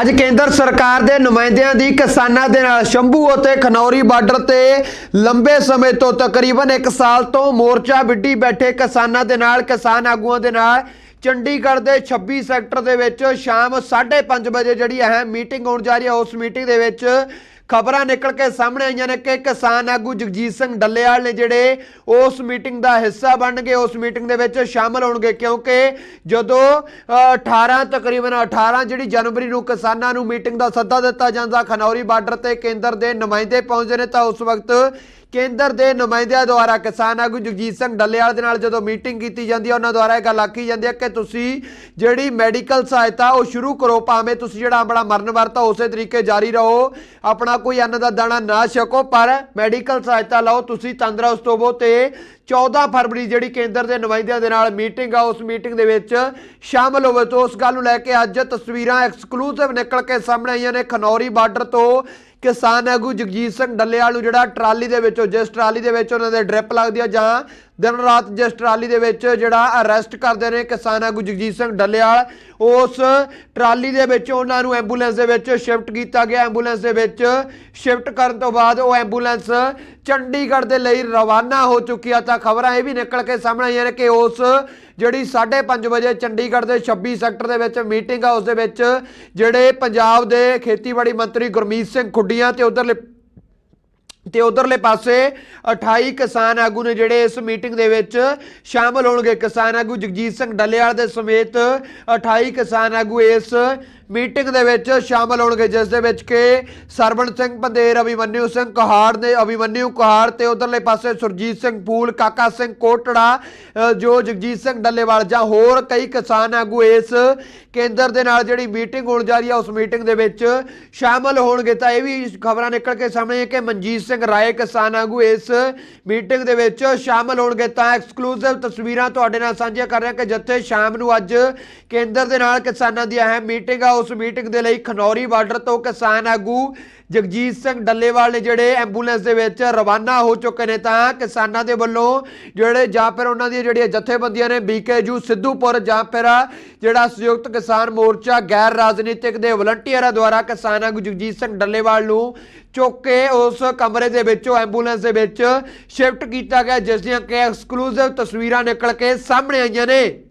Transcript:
ਅੱਜ ਕੇਂਦਰ ਸਰਕਾਰ ਦੇ ਨੁਮਾਇੰਦਿਆਂ ਦੀ ਕਿਸਾਨਾਂ ਦੇ ਨਾਲ ਸ਼ੰਭੂ ਅਤੇ ਖਨੌਰੀ ਬਾਰਡਰ ਤੇ ਲੰਬੇ ਸਮੇਂ ਤੋਂ ਤਕਰੀਬਨ 1 ਸਾਲ ਤੋਂ ਮੋਰਚਾ ਵਿੱਢੀ ਬੈਠੇ ਕਿਸਾਨਾਂ ਦੇ ਨਾਲ, ਕਿਸਾਨ ਆਗੂਆਂ ਦੇ ਨਾਲ ਚੰਡੀਗੜ੍ਹ ਦੇ 26 ਸੈਕਟਰ ਦੇ ਵਿੱਚ ਸ਼ਾਮ 5:30 ਵਜੇ ਜਿਹੜੀ ਅਹਿਮ ਮੀਟਿੰਗ ਹੋਣ ਜਾ ਰਹੀ ਹੈ, ਉਸ ਮੀਟਿੰਗ ਦੇ ਵਿੱਚ ਖਬਰਾਂ ਨਿਕਲ ਕੇ ਸਾਹਮਣੇ ਆਈਆਂ ਨੇ ਕਿ ਕਿਸਾਨ ਆਗੂ ਜਗਜੀਤ ਸਿੰਘ ਡੱਲੇਵਾਲ ਨੇ ਜਿਹੜੇ ਉਸ ਮੀਟਿੰਗ ਦਾ ਹਿੱਸਾ ਬਣਨਗੇ ਉਸ ਮੀਟਿੰਗ ਦੇ ਵਿੱਚ ਸ਼ਾਮਲ ਹੋਣਗੇ ਕਿਉਂਕਿ ਜਦੋਂ ਅ, 18 ਤਕਰੀਬਨ 18 ਜਿਹੜੀ ਜਨਵਰੀ ਨੂੰ ਕਿਸਾਨਾਂ ਨੂੰ ਮੀਟਿੰਗ ਦਾ ਸੱਦਾ ਦਿੱਤਾ ਜਾਂਦਾ ਖਨੌਰੀ ਬਾਰਡਰ ਤੇ ਕੇਂਦਰ ਦੇ ਨੁਮਾਇੰਦੇ ਪਹੁੰਚਦੇ ਨੇ ਤਾਂ ਉਸ ਵਕਤ ਕੇਂਦਰ ਦੇ ਨੁਮਾਇੰਦਿਆਂ ਦੁਆਰਾ ਕਿਸਾਨ ਆਗੂ ਜਗਜੀਤ ਸਿੰਘ ਡੱਲੇਵਾਲ ਦੇ ਨਾਲ ਜਦੋਂ ਮੀਟਿੰਗ ਕੀਤੀ ਜਾਂਦੀ ਹੈ, ਉਹਨਾਂ ਦੁਆਰਾ ਇਹ ਗੱਲ ਆਖੀ ਜਾਂਦੀ ਹੈ ਕਿ ਤੁਸੀਂ ਜਿਹੜੀ ਮੈਡੀਕਲ ਸਹਾਇਤਾ ਉਹ ਸ਼ੁਰੂ ਕਰੋ, ਭਾਵੇਂ ਤੁਸੀਂ ਜਿਹੜਾ ਆਪਣਾ ਮਰਨ ਵਰਤਾ ਉਸੇ ਤਰੀਕੇ ਜਾਰੀ ਰਹੋ, ਆਪਣਾ ਕੋਈ ਅੰਨ ਦਾ ਦਾਣਾ ਨਾ ਛਕੋ, ਪਰ ਮੈਡੀਕਲ ਸਹਾਇਤਾ ਲਓ, ਤੁਸੀਂ ਤੰਦਰੁਸਤ ਹੋਵੋ ਤੇ 14 ਫਰਵਰੀ ਜਿਹੜੀ ਕੇਂਦਰ ਦੇ ਨੁਮਾਇੰਦਿਆਂ ਦੇ ਨਾਲ ਮੀਟਿੰਗ ਆ, ਉਸ ਮੀਟਿੰਗ ਦੇ ਵਿੱਚ ਸ਼ਾਮਲ ਹੋਵੇ। ਤੋਂ ਉਸ ਗੱਲ ਨੂੰ ਲੈ ਕੇ ਅੱਜ ਤਸਵੀਰਾਂ ਐਕਸਕਲੂਸਿਵ ਨਿਕਲ ਕੇ ਸਾਹਮਣੇ ਆਈਆਂ ਨੇ। ਖਨੌਰੀ ਬਾਰਡਰ ਤੋਂ ਕਿਸਾਨ ਆਗੂ ਜਗਜੀਤ ਸਿੰਘ ਡੱਲੇਵਾਲ ਨੂੰ ਜਿਹੜਾ ਟਰਾਲੀ ਦੇ ਵਿੱਚੋਂ, ਜਿਸ ਟਰਾਲੀ ਦੇ ਵਿੱਚ ਉਹਨਾਂ ਦੇ ਡ੍ਰਿਪ ਲੱਗਦੀ ਆ ਜਾਂ ਦਿਨ ਰਾਤ ਜਿਸ ਟਰਾਲੀ ਦੇ ਵਿੱਚ ਜਿਹੜਾ ਅਰੈਸਟ ਕਰਦੇ ਨੇ ਕਿਸਾਨ ਆਗੂ ਜਗਜੀਤ ਸਿੰਘ ਡੱਲੇਵਾਲ ਉਸ ਟਰਾਲੀ ਦੇ ਵਿੱਚ ਉਹਨਾਂ ਨੂੰ ਐਂਬੂਲੈਂਸ ਦੇ ਵਿੱਚ ਸ਼ਿਫਟ ਕੀਤਾ ਗਿਆ। ਐਂਬੂਲੈਂਸ ਦੇ ਵਿੱਚ ਸ਼ਿਫਟ ਕਰਨ ਤੋਂ ਬਾਅਦ ਉਹ ਐਂਬੂਲੈਂਸ ਚੰਡੀਗੜ੍ਹ ਦੇ ਲਈ ਰਵਾਨਾ ਹੋ ਚੁੱਕੀ ਆ। ਤਾਂ ਖਬਰਾਂ ਇਹ ਵੀ ਨਿਕਲ ਕੇ ਸਾਹਮਣੇ ਆਈਆਂ ਨੇ ਕਿ ਉਸ ਜਿਹੜੀ 5:30 ਵਜੇ ਚੰਡੀਗੜ੍ਹ ਦੇ 26 ਸੈਕਟਰ ਦੇ ਵਿੱਚ ਮੀਟਿੰਗ ਆ ਉਸ ਦੇ ਵਿੱਚ ਜਿਹੜੇ ਪੰਜਾਬ ਦੇ ਖੇਤੀਬਾੜੀ ਮੰਤਰੀ ਗੁਰਮੀਤ ਸਿੰਘ ਖੁੱਡੀਆਂ ਤੇ ਉਧਰਲੇ ਤੇ ਉਧਰਲੇ ਪਾਸੇ 28 ਕਿਸਾਨ ਆਗੂ ਨੇ ਜਿਹੜੇ ਇਸ ਮੀਟਿੰਗ ਦੇ ਵਿੱਚ ਸ਼ਾਮਲ ਹੋਣਗੇ। ਕਿਸਾਨ ਆਗੂ ਜਗਜੀਤ ਸਿੰਘ ਡੱਲੇਵਾਲ ਦੇ ਸਮੇਤ 28 ਕਿਸਾਨ ਆਗੂ ਇਸ ਮੀਟਿੰਗ ਦੇ ਵਿੱਚ ਸ਼ਾਮਲ ਹੋਣਗੇ, ਜਿਸ ਦੇ ਵਿੱਚ ਕਿ ਸਰਵਣ ਸਿੰਘ ਪੰਦੇਰ ਅਭਿਮਨਿਊ ਸਿੰਘ ਕਹਾੜ ਦੇ ਅਭਿਮਨਿਊ ਕਹਾੜ ਤੇ ਉਧਰਲੇ ਪਾਸੇ ਸੁਰਜੀਤ ਸਿੰਘ ਫੂਲ ਕਾਕਾ ਸਿੰਘ ਕੋਟੜਾ ਜੋ ਜਗਜੀਤ ਸਿੰਘ ਡੱਲੇਵਾਲ ਜਾਂ ਹੋਰ ਕਈ ਕਿਸਾਨ ਆਗੂ ਇਸ ਕੇਂਦਰ ਦੇ ਨਾਲ ਜਿਹੜੀ ਮੀਟਿੰਗ ਹੋਣ ਜਾ ਰਹੀ ਹੈ ਉਸ ਮੀਟਿੰਗ ਦੇ ਵਿੱਚ ਸ਼ਾਮਲ ਹੋਣਗੇ। ਤਾਂ ਇਹ ਵੀ ਖਬਰਾਂ ਨਿਕਲ ਕੇ ਸਾਹਮਣੇ ਹੈ ਕਿ ਮਨਜੀਤ ਸਿੰਘ ਰਾਏ ਕਿਸਾਨ ਆਗੂ ਇਸ ਮੀਟਿੰਗ ਦੇ ਵਿੱਚ ਸ਼ਾਮਲ ਹੋਣਗੇ। ਤਾਂ ਐਕਸਕਲੂਸਿਵ ਤਸਵੀਰਾਂ ਤੁਹਾਡੇ ਨਾਲ ਸਾਂਝੀਆਂ ਕਰ ਰਿਹਾ ਕਿ ਜਿੱਥੇ ਸ਼ਾਮ ਨੂੰ ਅੱਜ ਕੇਂਦਰ ਦੇ ਨਾਲ ਕਿਸਾਨਾਂ ਦੀ ਅਹਿਮ ਮੀਟਿੰਗ ਆ ਉਸ ਮੀਟਿੰਗ ਦੇ ਲਈ ਖਨੌਰੀ ਬਾਰਡਰ ਤੋਂ ਕਿਸਾਨ ਆਗੂ ਜਗਜੀਤ ਸਿੰਘ ਡੱਲੇਵਾਲ ਨੇ ਜਿਹੜੇ ਐਂਬੂਲੈਂਸ ਦੇ ਵਿੱਚ ਰਵਾਨਾ ਹੋ ਚੁੱਕੇ ਨੇ ਤਾਂ ਕਿਸਾਨਾਂ ਦੇ ਵੱਲੋਂ ਜਿਹੜੇ ਜਾਂ ਫਿਰ ਉਹਨਾਂ ਦੀਆਂ ਜਿਹੜੀਆਂ ਜਥੇਬੰਦੀਆਂ ਨੇ ਬੀਕੇਯੂ ਸਿੱਧੂਪੁਰ ਜਾਂ ਫਿਰ ਜਿਹੜਾ ਸੰਯੁਕਤ ਕਿਸਾਨ ਮੋਰਚਾ ਗੈਰ ਰਾਜਨੀਤਿਕ ਦੇ ਵਲੰਟੀਅਰਾਂ ਦੁਆਰਾ ਕਿਸਾਨ ਆਗੂ ਜਗਜੀਤ ਸਿੰਘ ਡੱਲੇਵਾਲ ਨੂੰ ਚੁੱਕ ਕੇ ਉਸ ਕਮਰੇ ਦੇ ਵਿੱਚੋਂ ਐਂਬੂਲੈਂਸ ਦੇ ਵਿੱਚ ਸ਼ਿਫਟ ਕੀਤਾ ਗਿਆ, ਜਿਸ ਦੀਆਂ ਕਿ ਐਕਸਕਲੂਸਿਵ ਤਸਵੀਰਾਂ ਨਿਕਲ ਕੇ ਸਾਹਮਣੇ ਆਈਆਂ ਨੇ।